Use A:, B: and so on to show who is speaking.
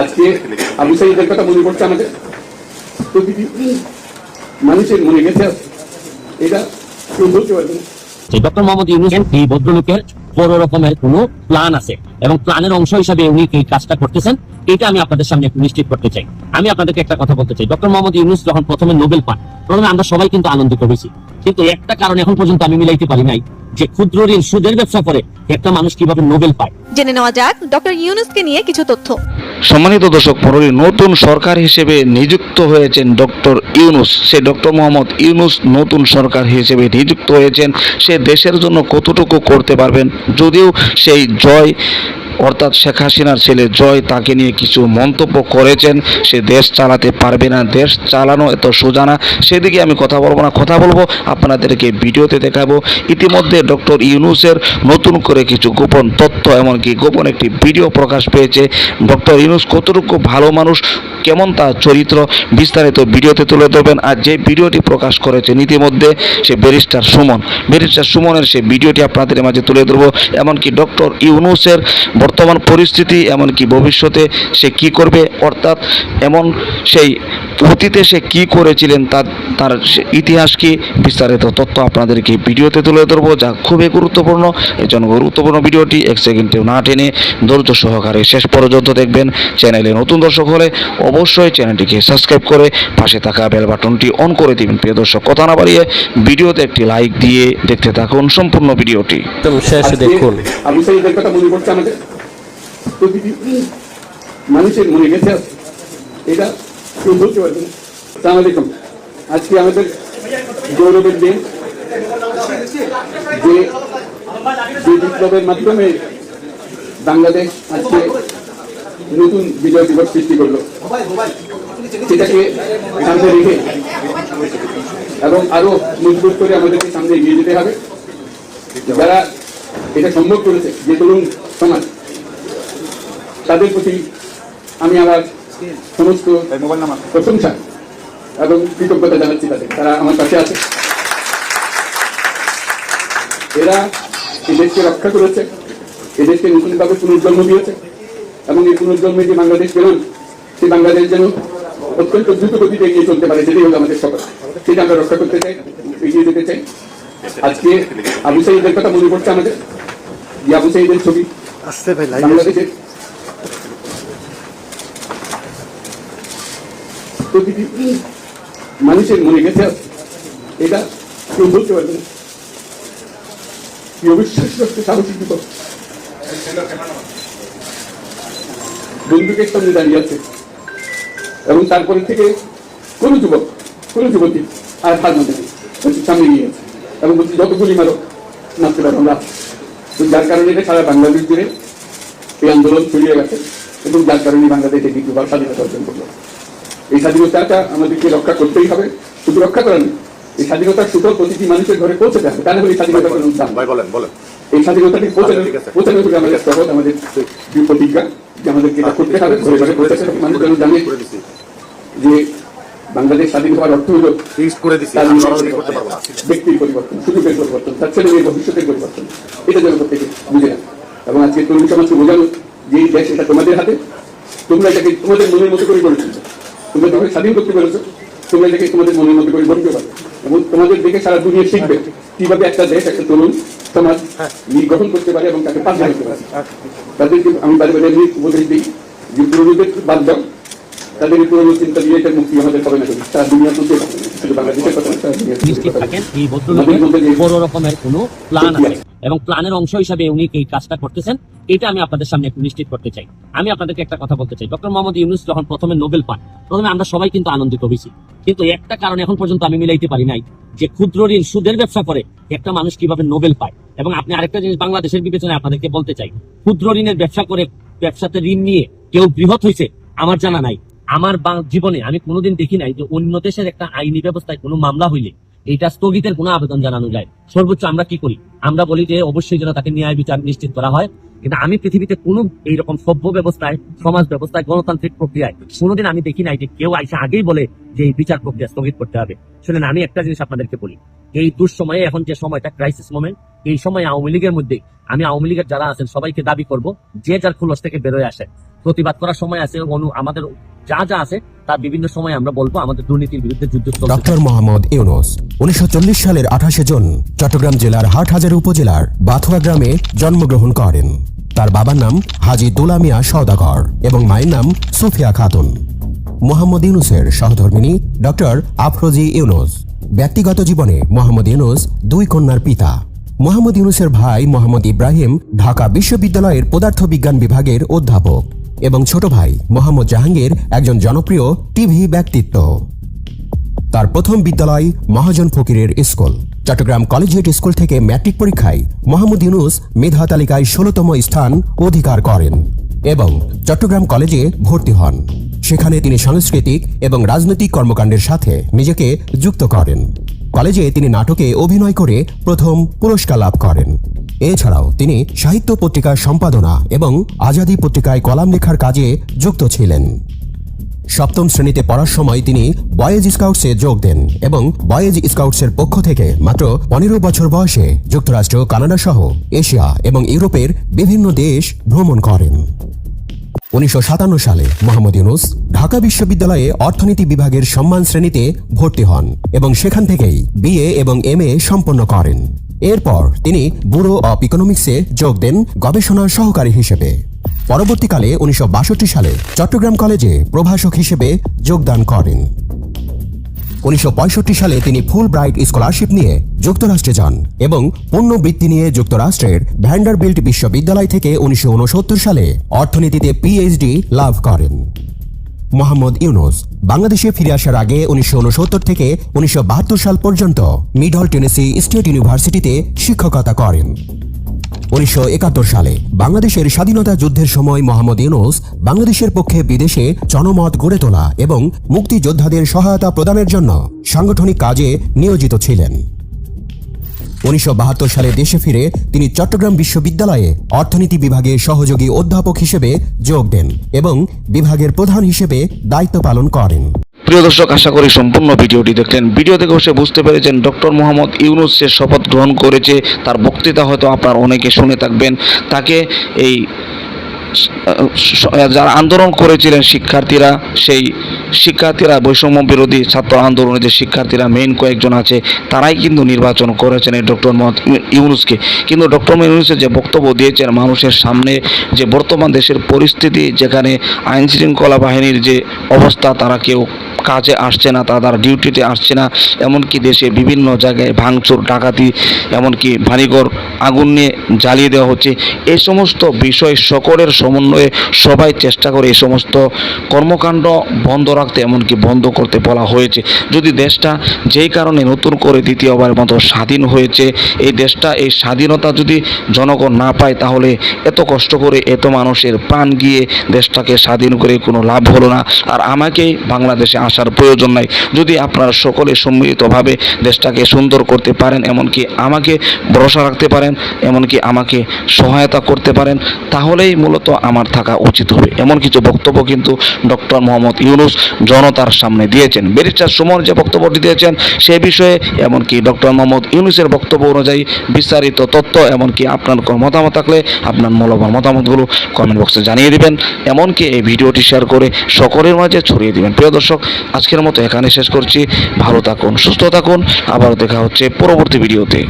A: আজকে আবু সাইদের কথা মনে পড়ছে আমাদের? প্রতিটি মানুষের মনে গেছে এটা কেউ বলতে পারবে না।
B: ডক্টর মোহাম্মদ ইউনুস এই ভদ্রলোকের বড় রকমের কোনো প্ল্যান আছে এবং প্ল্যানের অংশ হিসাবে উনি এই কাজটা করতেছেন এটা আমি আপনাদের সামনে একটু নিশ্চিত করতে চাই। আমি আপনাদেরকে একটা কথা বলতে চাই। ডক্টর মোহাম্মদ ইউনুস যখন প্রথমে নোবেল পান প্রথমে আমরা সবাই কিন্তু আনন্দিত হয়েছি। কিন্তু একটা কারণ এখন পর্যন্ত আমি মিলাইতে পারি নাই। যে ক্ষুদ্র ঋণ সুদের ব্যবসা করে একটা মানুষ কীভাবে নোবেল পায়?
C: জেনে নেওয়া যাক ডক্টর ইউনুসকে নিয়ে কিছু তথ্য।
D: সম্মানিত দর্শক পরবর্তী নতুন সরকার হিসেবে নিযুক্ত হয়েছেন ডক্টর ইউনুস। সে ডক্টর মোহাম্মদ ইউনুস নতুন সরকার হিসেবে নিযুক্ত হয়েছেন। সে দেশের জন্য কতটুকু করতে পারবেন যদিও সেই জয় অর্থাৎ শেখ হাসিনার ছেলে জয় তাকে নিয়ে কিছু মন্তব্য করেছেন। সে দেশ চালাতে পারবে না, দেশ চালানো এত সোজা না। সেদিকে আমি কথা বলব না, কথা বলব, আপনাদেরকে ভিডিওতে দেখাবো। ইতিমধ্যে ডক্টর ইউনুসের নতুন করে কিছু গোপন তথ্য, এমনকি গোপন একটি ভিডিও প্রকাশ পেয়েছে। ডক্টর ইউনুস কতটুকু ভালো মানুষ, কেমন তার চরিত্র, বিস্তারিত ভিডিওতে তুলে ধরবেন। আর যে ভিডিওটি প্রকাশ করেছেন ইতিমধ্যে, সে ব্যারিস্টার সুমন। ব্যারিস্টার সুমনের সে ভিডিওটি আপনাদের মাঝে তুলে ধরবো। এমনকি ডক্টর ইউনুসের বর্তমান পরিস্থিতি এমনকি ভবিষ্যতে সে কি করবে অর্থাৎ এমন সেই অতীতে সে কি করেছিলেন তার তার ইতিহাস কি বিস্তারিত তথ্য আপনাদেরকে ভিডিওতে তুলে ধরবো যা খুবই গুরুত্বপূর্ণ এই জন্য গুরুত্বপূর্ণ ভিডিওটি এক সেকেন্ডেও না টেনে ধৈর্য সহকারে শেষ পর্যন্ত দেখবেন চ্যানেলে নতুন দর্শক হলে অবশ্যই চ্যানেলটিকে সাবস্ক্রাইব করে পাশে থাকা বেল বাটনটি অন করে দিবেন প্রিয় দর্শক কথা না বাড়িয়ে ভিডিওতে একটি লাইক দিয়ে দেখতে থাকুন সম্পূর্ণ ভিডিওটি
E: শেষে দেখুন
A: আবু সাইদের কথা মনে পড়ছে আমাদের মানুষের মনে গেছে। এটা কেউ বলতে পারবে না। সালাম আলাইকুম। আজকে আমাদের গৌরবের দিন। যে যে বিপ্লবের মাধ্যমে বাংলাদেশ আজকে নতুন বিজয় দিবস সৃষ্টি করল, সেটাকে সামনে রেখে এবং আরও মজবুত করে আমাদেরকে সামনে এগিয়ে যেতে হবে। যারা এটা সম্ভব করেছে, যে তরুণ সমাজ তাদের প্রতি আমি আমার সমস্ত প্রশংসা এবং কৃতজ্ঞতা জানাচ্ছি তাদের। তারা আমার পাশে আছে। এরা এই দেশকে রক্ষা করেছে এই দেশকে নতুনভাবে পুনর্জন্ম দিয়েছে এবং এই পুনর্জন্মে যে বাংলাদেশ পেলাম সেই বাংলাদেশ যেন অত্যন্ত দ্রুত গতিতে এগিয়ে চলতে পারে সেটাই হলো আমাদের সকল। সেটা আমরা রক্ষা করতে চাই এগিয়ে যেতে চাই। আজকে আবু সাইদের কথা মনে পড়ছে আমাদের যে আবু সাইদের ছবি
F: আসতে ভাই
A: বাংলাদেশের প্রতিটি মানুষের মনে গেছে। এটা কেউ বলতে পারবে না। কি অবিশ্বাস্য সাহসী যুবক। বন্দুকের সামনে দাঁড়িয়ে আছে। এবং তারপরে থেকে কোন যুবক কোন যুবতী আর মানতে নেই। বলছে, সামনে নিয়ে আছে। এবং বলছি যত গুলি মারো নাচতে পারো আমরা। যার কারণে এটা সারা বাংলাদেশ জুড়ে এই আন্দোলন ছড়িয়ে গেছে এবং যার কারণে বাংলাদেশ দুবার স্বাধীনতা অর্জন করল। এই স্বাধীনতাটা আমাদেরকে রক্ষা করতেই হবে। শুধু রক্ষা করেন এই স্বাধীনতার সুফল প্রতিটি মানুষের ঘরে পৌঁছতে হবে তা না হলে এই স্বাধীনতা
G: বলেন বলেন।
A: এই স্বাধীনতাটি পৌঁছানো
G: আচ্ছা, আছে।
A: পৌঁছানো হলে আমাদের শপথ আমাদের প্রতিজ্ঞা যে আমাদেরকে এটা করতে হবে ঘরে ঘরে পৌঁছাতে হবে মানুষ যেন জানে যে বাংলাদেশ স্বাধীন হওয়ার অর্থ হলো ব্যক্তির পরিবর্তন সুযোগের পরিবর্তন তার ছেলে মেয়ের ভবিষ্যতের পরিবর্তন। এটা যেন প্রত্যেকে বুঝে না এবং আজকে তরুণ সমাজকে বোঝানো যে দেশ এটা তোমাদের হাতে তোমরা এটাকে তোমাদের মনের মতো করে গড়ে তুলছো স্বাধীন করতে পেরেছ তোমরা এটাকে তোমাদের মনের মতো করে গড়তে পারো। এবং তোমাদের দেখে সারা দুনিয়া শিখবে কীভাবে একটা দেশ একটা তরুণ সমাজ নির্গঠন করতে পারে এবং তাকে পাঠ করতে পারে। তাদেরকে আমি বারে বারে উপদেশ দিই যে তরুণীদের বাদ দাও। চিন্তা দিয়ে এটার মুক্তি না সারা দুনিয়া তুলতে পারবে না। শুধু বাংলাদেশের কথা না, সারা দুনিয়ার
B: নিশ্চিত থাকেন এই ভদ্রলোকের বড় রকমের কোনো প্ল্যান আছে। এবং প্ল্যানের অংশ হিসাবে উনি এই কাজটা করতেছেন এটা আমি আপনাদের সামনে একটু নিশ্চিত করতে চাই। আমি আপনাদেরকে একটা কথা বলতে চাই। ডক্টর মোহাম্মদ ইউনুস যখন প্রথমে নোবেল পান প্রথমে আমরা সবাই কিন্তু আনন্দিত হয়েছি। কিন্তু একটা কারণ এখন পর্যন্ত আমি মিলাইতে পারি নাই যে ক্ষুদ্র ঋণ সুদের ব্যবসা করে একটা মানুষ কীভাবে নোবেল পায়। এবং আপনি আরেকটা জিনিস বাংলাদেশের বিবেচনায় আপনাদেরকে বলতে চাই ক্ষুদ্র ঋণের ব্যবসা করে ব্যবসাতে ঋণ নিয়ে কেউ বৃহৎ হয়েছে আমার জানা নাই। আমার জীবনে আমি কোনোদিন দেখি নাই যে অন্য দেশের একটা আইনি ব্যবস্থায় কোনো মামলা হইলে এটা স্থগিতের কোনো আবেদন জানানো যায়। সর্বোচ্চ আমরা কি করি? আমরা বলি যে অবশ্যই যেন তাকে ন্যায় বিচার নিশ্চিত করা হয়। কিন্তু আমি পৃথিবীতে কোনো এইরকম সভ্য ব্যবস্থায়, সমাজ ব্যবস্থায়, গণতান্ত্রিক প্রক্রিয়ায় কোনোদিন আমি দেখি নাই যে কেউ আইসা আগেই বলে যে এই বিচার প্রক্রিয়া স্থগিত করতে হবে। শুনেন, আমি একটা জিনিস আপনাদেরকে বলি। এই দুঃসময়ে, এখন যে সময়টা ক্রাইসিস মোমেন্ট এই সময় আওয়ামী লীগের মধ্যে আমি আওয়ামী লীগের যারা আছেন সবাইকে দাবি করব, যে যার খুলস থেকে বেরোয় আসে। প্রতিবাদ করার সময় আছে, অনু আমাদের যা যা আছে তার বিভিন্ন সময় আমরা বলব আমাদের দুর্নীতির বিরুদ্ধে যুদ্ধ
E: ডক্টর মোহাম্মদ ইউনুস, উনিশশো চল্লিশ সালের আঠাশে জুন চট্টগ্রাম জেলার হাটহাজারী উপজেলার বাথুয়া গ্রামে জন্মগ্রহণ করেন। তার বাবার নাম হাজি দুলামিয়া সওদাগর এবং মায়ের নাম সুফিয়া খাতুন। মোহাম্মদ ইউনুসের সহধর্মিনী ডক্টর আফরোজি ইউনুস। ব্যক্তিগত জীবনে মোহাম্মদ ইউনুস দুই কন্যার পিতা। মোহাম্মদ ইউনুসের ভাই মোহাম্মদ ইব্রাহিম ঢাকা বিশ্ববিদ্যালয়ের পদার্থবিজ্ঞান বিভাগের অধ্যাপক। এবং ছোট ভাই মোহাম্মদ জাহাঙ্গীর একজন জনপ্রিয় টিভি ব্যক্তিত্ব। তার প্রথম বিদ্যালয় মহাজন ফকিরের স্কুল। চট্টগ্রাম কলেজিয়েট স্কুল থেকে ম্যাট্রিক পরীক্ষায় মোহাম্মদ ইউনুস মেধা তালিকায় ষোলতম স্থান অধিকার করেন এবং চট্টগ্রাম কলেজে ভর্তি হন। সেখানে তিনি সাংস্কৃতিক এবং রাজনৈতিক কর্মকাণ্ডের সাথে নিজেকে যুক্ত করেন। কলেজে তিনি নাটকে অভিনয় করে প্রথম পুরস্কার লাভ করেন। এছাড়াও তিনি সাহিত্য পত্রিকার সম্পাদনা এবং আজাদী পত্রিকায় কলাম লেখার কাজে যুক্ত ছিলেন। সপ্তম শ্রেণীতে পড়ার সময় তিনি বয়েজ স্কাউটসে যোগ দেন এবং বয়েজ স্কাউটসের পক্ষ থেকে মাত্র পনেরো বছর বয়সে যুক্তরাষ্ট্র, কানাডা সহ এশিয়া এবং ইউরোপের বিভিন্ন দেশ ভ্রমণ করেন। উনিশশো সাতান্ন সালে মোহাম্মদ ইউনুস ঢাকা বিশ্ববিদ্যালয়ে অর্থনীতি বিভাগের সম্মান শ্রেণীতে ভর্তি হন এবং সেখান থেকেই বিএ এবং এম সম্পন্ন করেন। এরপর তিনি ব্যুরো অব ইকোনমিক্সে যোগ দেন গবেষণার সহকারী হিসেবে। পরবর্তীকালে উনিশশো বাষট্টি সালে চট্টগ্রাম কলেজে প্রভাষক হিসেবে যোগদান করেন। উনিশশো পঁয়ষট্টি সালে তিনি ফুল ব্রাইট স্কলারশিপ নিয়ে যুক্তরাষ্ট্রে যান এবং পূর্ণ বৃত্তি নিয়ে যুক্তরাষ্ট্রের ভ্যান্ডারবিল্ট বিশ্ববিদ্যালয় থেকে উনিশশো উনসত্তর সালে অর্থনীতিতে পিএইচডি লাভ করেন। মোহাম্মদ ইউনুস। বাংলাদেশে ফিরে আসার আগে উনিশশো ঊনসত্তর থেকে উনিশশো বাহাত্তর সাল পর্যন্ত মিডল টেনেসি স্টেট ইউনিভার্সিটিতে শিক্ষকতা করেন। উনিশশো একাত্তর সালে বাংলাদেশের স্বাধীনতা যুদ্ধের সময় মোহাম্মদ ইউনুস বাংলাদেশের পক্ষে বিদেশে জনমত গড়ে তোলা এবং মুক্তিযোদ্ধাদের সহায়তা প্রদানের জন্য সাংগঠনিক কাজে নিয়োজিত ছিলেন। উনিশশো বাহাত্তর সালে দেশে ফিরে তিনি চট্টগ্রাম বিশ্ববিদ্যালয়ে অর্থনীতি বিভাগে সহযোগী অধ্যাপক হিসেবে যোগ দেন এবং বিভাগের প্রধান হিসেবে দায়িত্ব পালন করেন।
D: প্রিয় দর্শক, আশা করি সম্পূর্ণ ভিডিওটি দেখলেন। ভিডিও থেকে অবশ্যই বুঝতে পেরেছেন, ডক্টর মোহাম্মদ ইউনুস সে শপথ গ্রহণ করেছে, তার বক্তৃতা হয়তো আপনার অনেকে শুনে থাকবেন। তাকে এই স- যারা আন্দোলন করেছিলেন শিক্ষার্থীরা, সেই শিক্ষার্থীরা, বৈষম্য বিরোধী ছাত্র আন্দোলনে যে শিক্ষার্থীরা মেইন কয়েকজন আছে, তারাই কিন্তু নির্বাচন করেছেন এই ডক্টর মোহাম্মদ ইউনুসকে। কিন্তু ডক্টর ইউনুসের যে বক্তব্য দিয়েছেন, মানুষের সামনে যে বর্তমান দেশের পরিস্থিতি, যেখানে আইন শৃঙ্খলা বাহিনীর যে অবস্থা, তারা কেউ কাজে আসছে না তারা ডিউটিতে আসছে না, এমনকি দেশে বিভিন্ন জায়গায় ভাঙচুর, ডাকাতি, এমনকি বাড়িঘর আগুন নিয়ে জ্বালিয়ে দেওয়া হচ্ছে। এই সমস্ত বিষয় সকলের সমন্বয়ে সবাই চেষ্টা করে এই সমস্ত কর্মকাণ্ড বন্ধ রাখতে, এমনকি বন্ধ করতে বলা হয়েছে। যদি দেশটা যেই কারণে নতুন করে দ্বিতীয়বার মতো স্বাধীন হয়েছে, এই দেশটা, এই স্বাধীনতা যদি জনগণ না পায়, তাহলে এত কষ্ট করে এত মানুষের প্রাণ গিয়ে দেশটাকে স্বাধীন করে কোনো লাভ হলো না। আর আমাকেই বাংলাদেশে আসার প্রয়োজন নাই। যদি আপনারা সকলে সম্মিলিতভাবে দেশটাকে সুন্দর করতে পারেন, এমনকি আমাকে ভরসা রাখতে পারেন, এমনকি আমাকে সহায়তা করতে পারেন, তাহলেই মূলত আমার থাকা উচিত হবে। এমন কিছু বক্তব্য কিন্তু ডক্টর মোহাম্মদ ইউনুস জনতার সামনে দিয়েছেন। ব্যারিস্টার সুমন যে বক্তব্যটি দিয়েছেন, সে বিষয়ে, এমনকি ডক্টর মোহাম্মদ ইউনুসের বক্তব্য অনুযায়ী বিস্তারিত তথ্য, এমনকি আপনার মতামত থাকলে আপনার মূল্যবান মতামতগুলো কমেন্ট বক্সে জানিয়ে দিবেন। এমনকি এই ভিডিওটি শেয়ার করে সকলের মাঝে ছড়িয়ে দিবেন। প্রিয় দর্শক আজকের মতো এখানে শেষ করছি। ভালো থাকুন সুস্থ থাকুন। আবার দেখা হচ্ছে পরবর্তী ভিডিওতে।